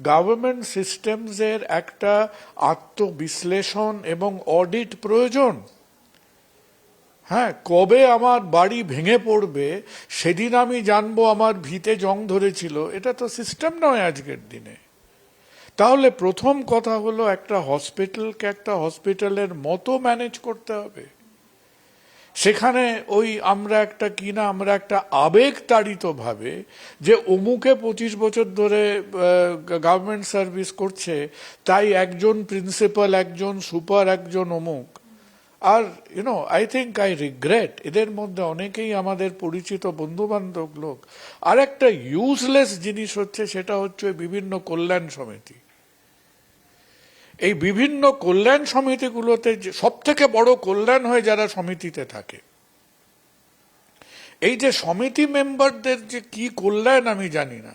Government সিস্টেমসের একটা আত্মবিশ্লেষণ এবং audit প্রয়োজন। হ্যাঁ কবে আমার বাড়ি ভেঙে পড়বে, সেদিন আমি জানব আমার ভিতে জং ধরেছিল। এটা তো সিস্টেম নয় আজকের দিনে। তাহলে প্রথম কথা হলো একটা হসপিটালকে একটা হসপিটালের মতো ম্যানেজ করতে হবে। সেখানে ওই আমরা একটা কি না, আমরা একটা আবেগ তাড়িত ভাবে যে অমুকে পঁচিশ বছর ধরে গভর্নমেন্ট সার্ভিস করছে, তাই একজন প্রিন্সিপাল একজন সুপার একজন অমুক। আর you know I think I regret এদের মধ্যে অনেকেই আমাদের পরিচিত বন্ধু বান্ধব লোক। আর একটা ইউজলেস জিনিস হচ্ছে, সেটা হচ্ছে বিভিন্ন কল্যাণ সমিতি। এই বিভিন্ন কল্যাণ সমিতিগুলোতে সব থেকে বড় কল্যাণ হয় যারা সমিতিতে থাকে। এই যে সমিতি মেম্বারদের যে কি কল্যাণ আমি জানি না।